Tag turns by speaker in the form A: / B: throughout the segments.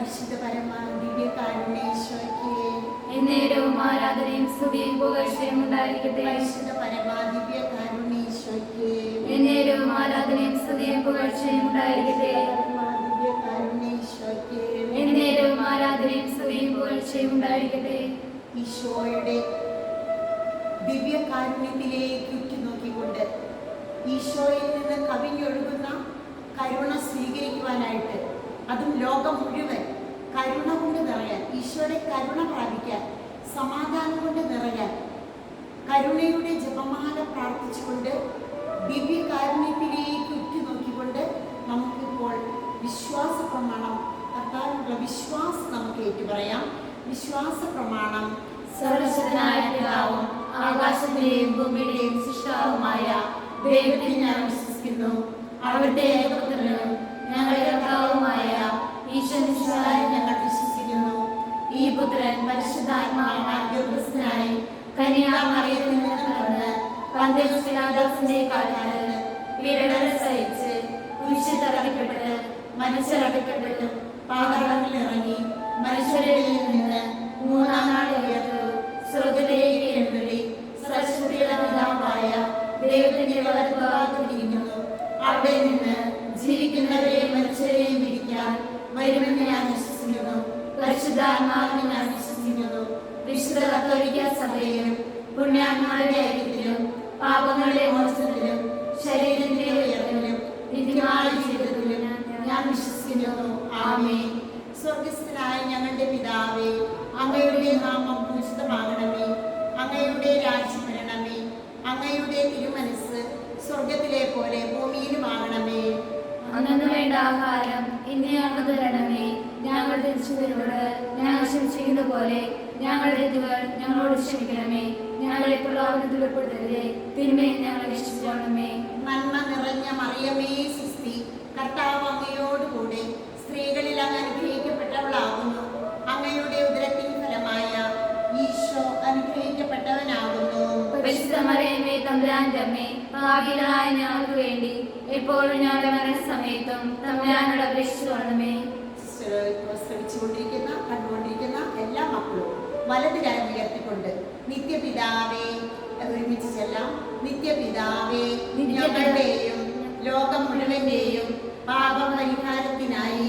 A: പരിശുദ്ധ പരമ ദിവ്യകാരുണ്യേശ്വരയ്ക്ക്
B: എന്നേരവും ആരാധനയും സ്തുതിയും പുകഴ്ചയും ഉണ്ടായിരിക്കട്ടെ.
A: പരിശുദ്ധ പരമ ദിവ്യകാരുണ്യേശ്വരയ്ക്ക്
B: എന്നേരവും ആരാധനയും സ്തുതിയും പുകഴ്ചയും ഉണ്ടായിരിക്കട്ടെ.
A: പരമ ദിവ്യകാരുണ്യേശ്വരയ്ക്ക്
B: എന്നേരവും ആരാധനയും സ്തുതിയും പുകഴ്ചയും ഉണ്ടായിരിക്കട്ടെ.
A: ഈശോയുടെ ഉറ്റുനോക്കിക്കൊണ്ട് ഈശോയിൽ നിന്ന് കവിഞ്ഞൊഴുകുന്ന കരുണ സ്വീകരിക്കുവാനായിട്ട് അതും ലോകം മുഴുവൻ കരുണ കൊണ്ട് നിറയാൻ ഈശോയുടെ കരുണ പ്രാപിക്കാൻ സമാധാനം കൊണ്ട് നിറയാൻ കരുണയുടെ ജപമാല പ്രാർത്ഥിച്ചുകൊണ്ട് ദിവ്യകാരുണ്യത്തിലേക്ക് ഉറ്റുനോക്കിക്കൊണ്ട് നമുക്കിപ്പോൾ വിശ്വാസ പ്രമാണം കർത്താവിനുള്ള വിശ്വാസം നമുക്ക് ഏറ്റുപറയാം. വിശ്വാസ പ്രമാണം
B: സർവശനായ പിതാവും ആകാശത്തിലെയും ഭൂമിയുടെയും സൃഷ്ടാവുമായ ദൈവത്തിൽ ഞാൻ വിശ്വസിക്കുന്നു. അവിടുത്തെ പുത്രൻ പരിശുദ്ധാത്മാവാൽ ഗർഭസ്ഥനായി
A: ഇറങ്ങി
B: മനുഷ്യരിൽ നിന്ന് മൂന്നാം നാൾ ഉയർത്തു സ്വർഗത്തിലേക്ക് എഴുതി സരസ്വതിയുടെ പിതാവായ ദൈവത്തിന്റെ വളർത്തുകാത്തിരിക്കുന്നു അവിടെ നിന്ന് പരിശുദ്ധാത്മാവിനെ ഞാൻ വിശ്വസിക്കുന്നു വിശുദ്ധ കത്തോലിക്ക സഭയിലും പുണ്യാത്മാരുടെ ഐക്യത്തിലും പാപങ്ങളുടെ മോചനത്തിലും ശരീരത്തിന്റെ ഉയർത്തലും നിത്യമായ ജീവിതത്തിലും ഞാൻ വിശ്വസിക്കുന്നു. ആമേ
A: സ്വർഗസ്ഥനായ ഞങ്ങളുടെ പിതാവേ അങ്ങയുടെ നാമം പൂജിതമാകണമേ. അങ്ങയുടെ രാജ്യം വരണമേ. അങ്ങയുടെ തിരുമനസ് സ്വർഗത്തിലെ പോലെ ഭൂമിയിലുമാകണമേ.
B: അന്നു വേണ്ട ആഹാരം ഇന്ന് തരണമേ. ഞങ്ങൾ തിരിച്ചവരോട് ഞങ്ങൾ ക്ഷമിച്ചിരിക്കുന്ന പോലെ ഞങ്ങളുടെ തെറ്റുകൾ ഞങ്ങളോട് ക്ഷമിക്കണമേ. ഞങ്ങളെ പ്രലോഭനത്തിൽ ഉൾപ്പെടുത്തരുതേ. തിന്മയെ ഞങ്ങളെ രക്ഷിച്ചോണമേ
A: നന്മ നിറഞ്ഞ മറിയമേ സിസ്തി. കർത്താവ് അങ്ങയോടുകൂടെ സ്ത്രീകളിൽ അങ്ങ് അനുഗ്രഹിക്കപ്പെട്ടവളാകുന്നു. അങ്ങയുടെ ഉദരത്തിൻ ഫലമായ ഈശോ അനുഗ്രഹിക്കപ്പെട്ടവനാകുന്നു.
B: പരിശുദ്ധമറിയമേ തമ്പുരാന്റെ അമ്മേ ഞങ്ങൾക്ക് വേണ്ടി എപ്പോഴും ഞങ്ങളുടെ മരണസമയത്തും തമ്പുരാനോട്
A: ശ്രമിച്ചുകൊണ്ടിരിക്കുന്ന കണ്ടുകൊണ്ടിരിക്കുന്ന എല്ലാ മക്കളും വലത് കരം ഉയർത്തിക്കൊണ്ട് നിത്യപിതാവേ ഒരുമിച്ച് ചെല്ലാം. നിത്യപിതാവേ ഞങ്ങളുടെയും ലോകം മുഴുവന്റെയും പാപപരിഹാരത്തിനായി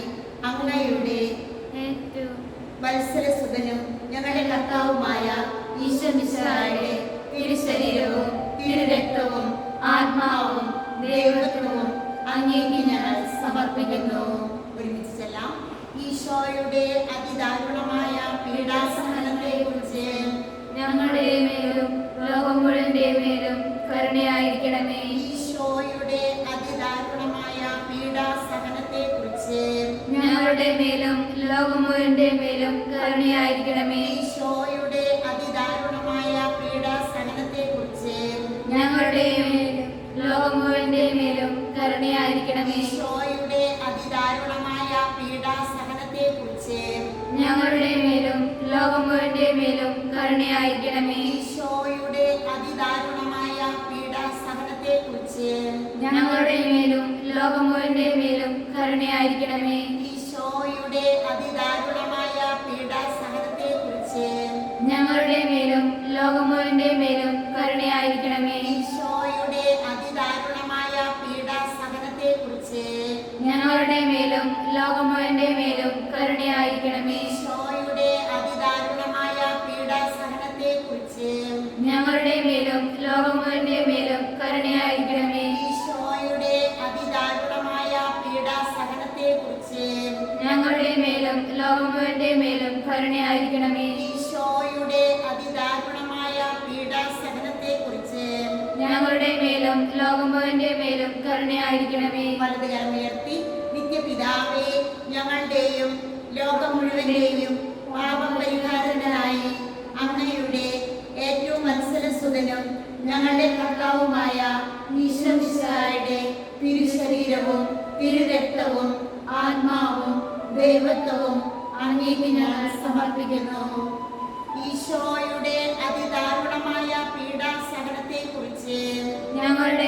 A: അങ്ങയുടെ വത്സരസുതനും ഞങ്ങളുടെ കർത്താവുമായ
B: ഈശ്വമിശായുടെ തിരുശരീരവും തിരുരക്തവും ആത്മാവും ദൈവത്വവും അങ്ങേക്ക് ഞങ്ങൾ സമർപ്പിക്കുന്നു.
A: ഒരുമിച്ച് ചെല്ലാം. ഈശോയുടെ അതിദാരുണമായ പീഡാസഹനത്തെ കുറിച്ച്
B: ഞങ്ങളുടെ മേലും ലോകം മുഴുവന്റെ മേലും കരുണയായിരിക്കണമേ.
A: ഈശോയുടെ അതിദാരുണമായ പീഡാസഹനത്തെ കുറിച്ച്
B: ഞങ്ങളുടെ മേലും ലോകം മുഴുവന്റെ മേലും കരുണയായിരിക്കണമേ. കരുണയായിരിക്കണമേ. മേലും കരുണയായിരിക്കണമേ.
A: വലത് കരമുയർത്തി നിത്യപിതാവേ ഞങ്ങളുടെയും ലോകം മുഴുവന്റെയും പാപപരിഹാരത്തിനായി അങ്ങയുടെ ഏറ്റവും മത്സരസുതനും ഞങ്ങളുടെ കർത്താവുമായ ഈശ്വരയുടെ തിരുശരീരവും തിരുരക്തവും ആത്മാവും ദൈവത്വവും അങ്ങേക്ക് ഞങ്ങൾ സമർപ്പിക്കുന്നു. ഈശോയുടെ അതിദാരുണമായ പീഡാസഹനത്തെ കുറിച്ച്
B: ഞങ്ങളുടെ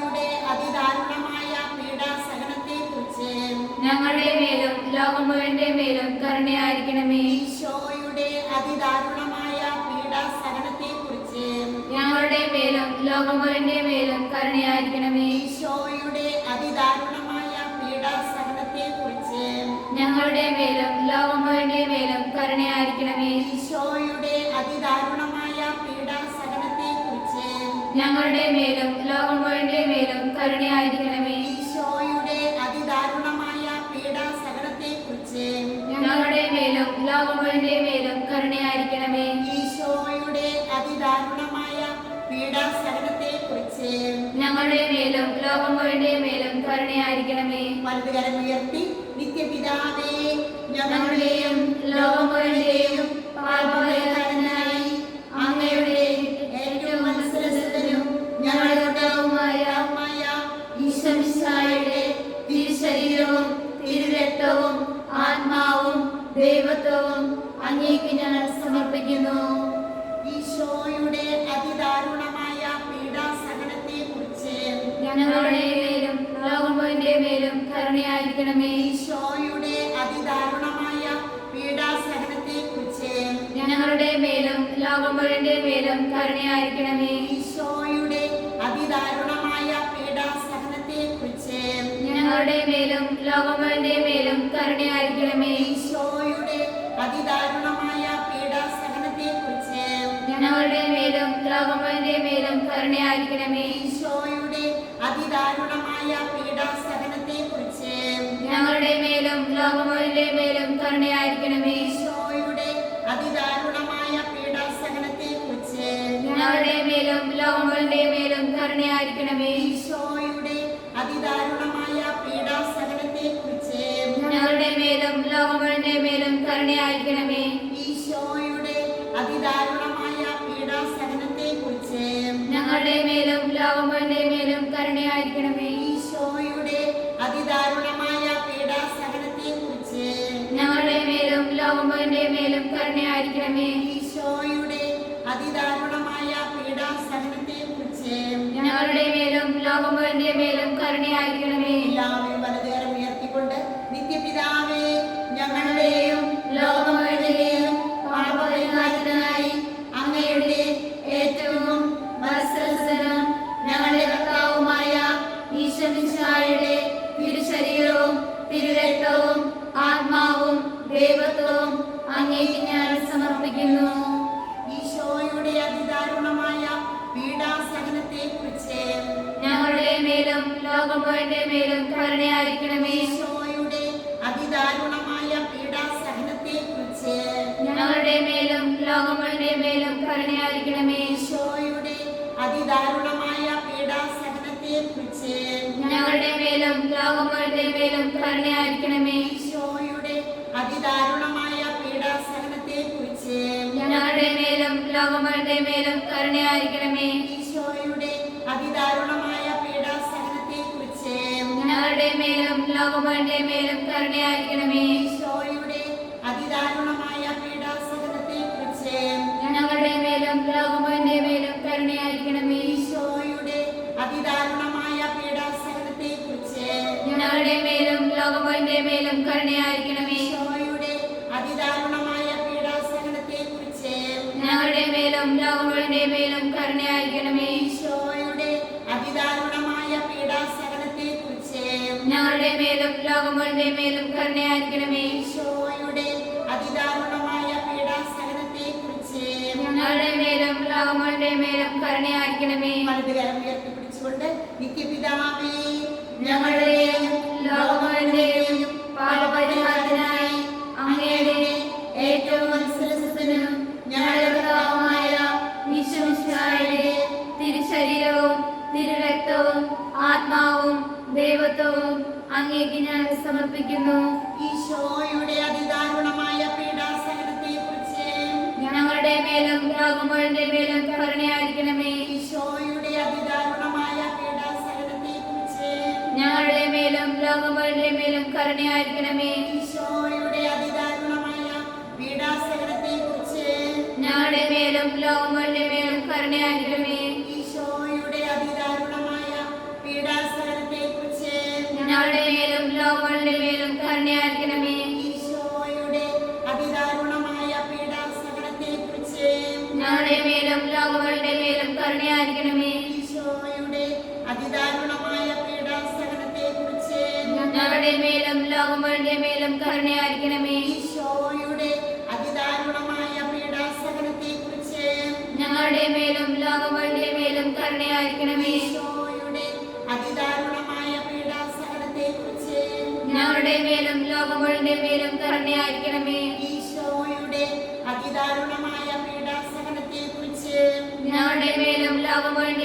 B: ഞങ്ങളുടെ മേലും ലോകം മുഴുവന്റെ മേലും കരുണയായിരിക്കണമേ.
A: ഈശോയുടെ അതിദാരുണമായ പീഡാസഹനത്തെ കുറിച്ച്
B: ഞങ്ങളുടെ മേലും ലോകം മുഴുവന്റെ മേലും കരുണയായിരിക്കണമേ.
A: ഈശോയുടെ അതിദാരുണമായ പീഡാസഹനത്തെ കുറിച്ച്
B: ഞങ്ങളുടെ മേലും ലോകം മുഴുവന്റെ മേലും കരുണയായിരിക്കണമേ.
A: ഈശോയുടെ അതിദാരുണമായ പീഡാസഹനത്തെ കുറിച്ച്
B: ഞങ്ങളുടെ മേലും ലോകം മുഴുവന്റെ മേലും കരുണയായിരിക്കണമേ. മുഴുവന്റെ മേലും കരുണയായിരിക്കണമേ.
A: ഈശോയുടെ അതിദാരുണമായ പീഡാസഹനത്തെ കുറിച്ച്
B: ഞങ്ങളുടെ മേലും ലോകം മുഴുവന്റെ മേലും കരുണയായിരിക്കണമേ.
A: വലതുകരം ഉയർത്തി
B: നിത്യപിതാവേ ഞങ്ങളുടെയും ലോകം മുഴുവന്റെയും കരുണയായിരിക്കണമേ
A: ഈശോയുടെ അതിദാരുണമായ പീഡാസഹനത്തെ കുറിച്ച്
B: ഞങ്ങളുടെ മേലും ലോകം മുഴുവന്റെ മേലും കരുണയായിരിക്കണമേ.
A: ഈശോയുടെ അതിദാരുണമായ പീഡാസഹനത്തെ കുറിച്ച്
B: ഞങ്ങളുടെ മേലും ലോകം മുഴുവന്റെ മേലും കരുണയായിരിക്കണമേ.
A: ഈശോയുടെ അതിദാരുണമായ പീഡാസഹനത്തെ കുറിച്ച്
B: ഞങ്ങളുടെ മേലും ലോകം മുഴുവന്റെ മേലും കരുണയായിരിക്കണമേ.
A: ഈശോയുടെ അതിദാരുണമായ കുറിച്ച്
B: ഞങ്ങളുടെ മേലും ലോകം മുഴുവന്റെ മേലും കരുണയായിരിക്കണമേ
A: ഈശോയുടെ അതിദാരുണമായ പീഡാസഹനത്തെ കുറിച്ച്
B: ഞങ്ങളുടെ മേലും ലോകം മുഴുവന്റെ മേലും കരുണയായിരിക്കണമേ മേലും കരുണയായിരിക്കണമേ.
A: ഈശോയുടെ അതിദാരുണമായ പീഡാസഹനത്തെ കുറിച്ച്
B: ഞങ്ങളുടെ മേലും ലോകം മുഴുവന്റെ മേലും കരുണയായിരിക്കണമേ.
A: എല്ലാവരും വലതുകരം ഉയർത്തിക്കൊണ്ട് നിത്യപിതാവേ ഞങ്ങളുടെയും
B: ലോകം ഞാൻ സമർപ്പിക്കുന്നു.
A: ഈശോയുടെ അതിദാരുണമായ പീഡാസഹനത്തെ കുറിച്ച്
B: ഞങ്ങളുടെ മേലും ലോകം മുഴുവന്റെ മേലും കരുണയായിരിക്കണമേ.
A: ഈശോയുടെ അതിദാരുണമായ പീഡാസഹനത്തെ കുറിച്ച്
B: ഞങ്ങളുടെ മേലും ലോകം മുഴുവന്റെ മേലും കരുണയായിരിക്കണമേ.
A: ഈശോയുടെ അതിദാരുണമായ പീഡാസഹനത്തെ കുറിച്ച്
B: ഞങ്ങളുടെ മേലും ലോകം മുഴുവന്റെ മേലും കരുണയായിരിക്കണമേ. മുഴുവന്റെ മേലും കരുണയായിരിക്കണമേ.
A: ഈശോയുടെ അതിദാരുണമായ പീഡാസഹനത്തെ കുറിച്ച്
B: ഞങ്ങളുടെ മേലും ലോകം മുഴുവന്റെ മേലും കരുണയായിരിക്കണമേ.
A: ഈശോയുടെ അതിദാരുണമായ
B: മേലും മേലും കരുണയായിരിക്കണമേ.
A: ഈശോയുടെ അതിദാരുണമായ പീഡാസഹനത്തെ കുറിച്ച്
B: ഞങ്ങളുടെ മേലും മുഴുവന്റെ മേലും കരുണയായിരിക്കണമേ.
A: ഈശോയുടെ അതിദാരുണമായ പീഡാസഹനത്തെ കുറിച്ച്
B: ഞങ്ങളുടെ മേലും മുഴുവന്റെ മേലും കരുണയായിരിക്കണമേ.
A: വലതുകരം ഉയർത്തിപ്പിടിച്ചുകൊണ്ട് നിത്യപിതാവേ
B: ഞങ്ങളുടെയും ലോകം സമർപ്പിക്കുന്നു.
A: ഈശോയുടെ അതിദാരുണമായ പീഡാസഹനത്തെ
B: ഞങ്ങളുടെ മേലും രാകുമ്പോഴന്റെ മേലും കരുണയായിരിക്കണമേ.
A: ഈശോയുടെ അതിദാരുണമായ പീഡാസഹനത്തെ
B: ഞങ്ങളുടെ മേലും ലോകമുഴുവന്റെ മേലും കരുണയായിരിക്കണമേ.
A: ഈശോയുടെ അതിദാരുണമായ പീഡാസഹനത്തെ കുറിച്ച്
B: ഞങ്ങളുടെ മേലും ലോകമുഴുവന്റെ മേലും കരുണയായിരിക്കണമേ.
A: ഈശോയുടെ അതിദാരുണമായ പീഡാസഹനത്തെ കുറിച്ച്
B: ഞങ്ങളുടെ മേലും കരുണയായിരിക്കണമേ
A: ഈശോയുടെ അതിദാരുണമായ പീഡാസഹനത്തെ കുറിച്ച്
B: ഞങ്ങളുടെ മേലും ലോകങ്ങളുടെ മേലും കരുണയായിരിക്കണമേ.
A: ഈശോയുടെ അതിദാരുണമായ പീഡാസഹനത്തെ കുറിച്ച്
B: ഞങ്ങളുടെ മേലും ലോകങ്ങളുടെ മേലും കരുണയായിരിക്കണമേ.
A: ഈശോയുടെ അതിദാരുണമായ
B: പീഡാസഹനത്തെ കുറിച്ച് ഞങ്ങളുടെ മേലും ലോകങ്ങളുടെ